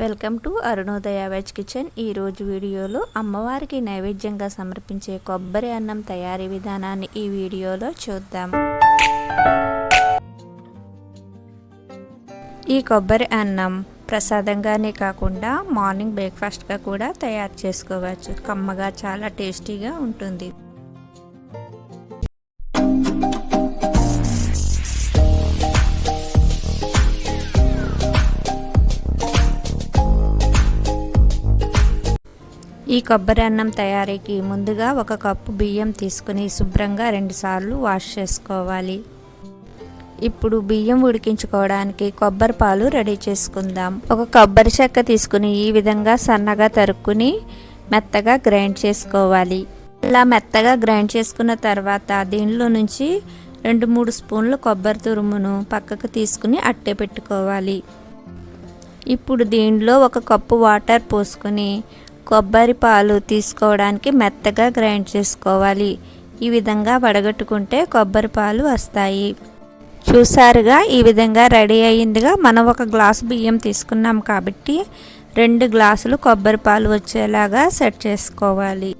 Welcome to Arunodaya veg kitchen. ఈరోజు వీడియోలో అమ్మవారికి నైవేద్యంగా సమర్పించే కొబ్బరి అన్నం తయారీ విధానాన్ని ఈ వీడియోలో చూద్దాం. ఈ కొబ్బరి అన్నం ప్రసాదంగానే కాకుండా మార్నింగ్ బ్రేక్ఫాస్ట్గా కూడా తయారు చేసుకోవచ్చు. కమ్మగా చాలా టేస్టీగా ఉంటుంది. ఈ కొబ్బరి అన్నం తయారీకి ముందుగా ఒక కప్పు బియ్యం తీసుకుని శుభ్రంగా రెండుసార్లు వాష్ చేసుకోవాలి. ఇప్పుడు బియ్యం ఉడికించుకోవడానికి కొబ్బరి పాలు రెడీ చేసుకుందాం. ఒక కొబ్బరి చెక్క తీసుకుని ఈ విధంగా సన్నగా తరుక్కుని మెత్తగా గ్రైండ్ చేసుకోవాలి. ఇలా మెత్తగా గ్రైండ్ చేసుకున్న తర్వాత దీనిలో నుంచి రెండు మూడు స్పూన్లు కొబ్బరి తురుమును పక్కకు తీసుకుని అట్టే పెట్టుకోవాలి. ఇప్పుడు దీనిలో ఒక కప్పు వాటర్ పోసుకొని కొబ్బరి పాలు తీసుకోవడానికి మెత్తగా గ్రైండ్ చేసుకోవాలి. ఈ విధంగా వడగట్టుకుంటే కొబ్బరి పాలు వస్తాయి. చూసారుగా ఈ విధంగా రెడీ అయ్యిందిగా. మనం ఒక గ్లాసు బియ్యం తీసుకున్నాం కాబట్టి రెండు గ్లాసులు కొబ్బరి పాలు వచ్చేలాగా సెట్ చేసుకోవాలి.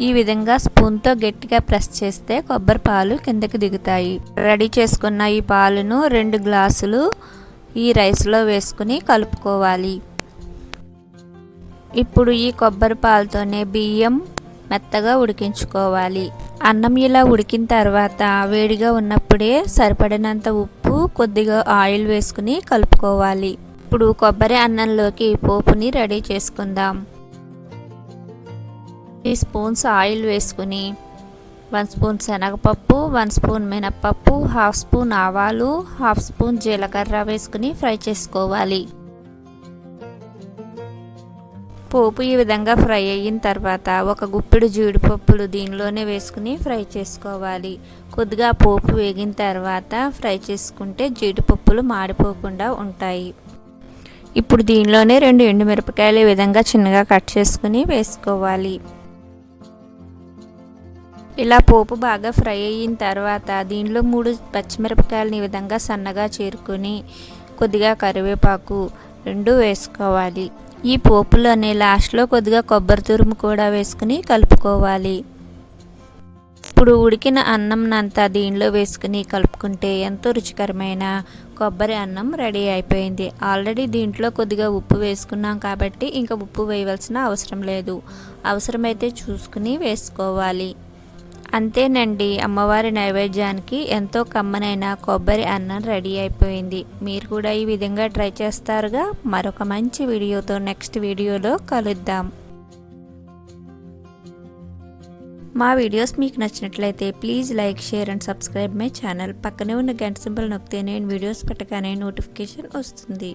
ఈ విధంగా స్పూన్తో గట్టిగా ప్రెస్ చేస్తే కొబ్బరి పాలు కిందకి దిగుతాయి. రెడీ చేసుకున్న ఈ పాలను రెండు గ్లాసులు ఈ రైస్లో వేసుకుని కలుపుకోవాలి. ఇప్పుడు ఈ కొబ్బరి పాలతోనే బియ్యం మెత్తగా ఉడికించుకోవాలి. అన్నం ఇలా ఉడికిన తర్వాత వేడిగా ఉన్నప్పుడే సరిపడినంత ఉప్పు కొద్దిగా ఆయిల్ వేసుకుని కలుపుకోవాలి. ఇప్పుడు కొబ్బరి అన్నంలోకి పోపుని రెడీ చేసుకుందాం. త్రీ స్పూన్స్ ఆయిల్ వేసుకుని వన్ స్పూన్ శనగపప్పు వన్ స్పూన్ మినప్పప్పు హాఫ్ స్పూన్ ఆవాలు హాఫ్ స్పూన్ జీలకర్ర వేసుకుని ఫ్రై చేసుకోవాలి. పోపు ఈ విధంగా ఫ్రై అయిన తర్వాత ఒక గుప్పిడు జీడిపప్పులు దీనిలోనే వేసుకుని ఫ్రై చేసుకోవాలి. కొద్దిగా పోపు వేగిన తర్వాత ఫ్రై చేసుకుంటే జీడిపప్పులు మాడిపోకుండా ఉంటాయి. ఇప్పుడు దీనిలోనే రెండు ఎండుమిరపకాయలు ఈ విధంగా చిన్నగా కట్ చేసుకుని వేసుకోవాలి. ఇలా పోపు బాగా ఫ్రై అయిన తర్వాత దీనిలో మూడు పచ్చిమిరపకాయలని ఈ విధంగా సన్నగా చేరుకొని కొద్దిగా కరివేపాకు రెండు వేసుకోవాలి. ఈ పోపులోనే లాస్ట్లో కొద్దిగా కొబ్బరి తురుము కూడా వేసుకుని కలుపుకోవాలి. ఇప్పుడు ఉడికిన అన్నంనంతా దీనిలో వేసుకుని కలుపుకుంటే ఎంతో రుచికరమైన కొబ్బరి అన్నం రెడీ అయిపోయింది. ఆల్రెడీ దీంట్లో కొద్దిగా ఉప్పు వేసుకున్నాం కాబట్టి ఇంకా ఉప్పు వేయవలసిన అవసరం లేదు. అవసరమైతే చూసుకుని వేసుకోవాలి. అంతేనండి అమ్మవారి నైవేద్యానికి ఎంతో కమ్మనైన కొబ్బరి అన్నం రెడీ అయిపోయింది. మీరు కూడా ఈ విధంగా ట్రై చేస్తారుగా? మరొక మంచి వీడియోతో నెక్స్ట్ వీడియోలో కలుద్దాం. మా వీడియోస్ మీకు నచ్చినట్లయితే please like share and subscribe my channel. పక్కనే ఉన్న గంట సింబల్ నొక్కితే నేను వీడియోస్ పెట్టగానే నోటిఫికేషన్ వస్తుంది.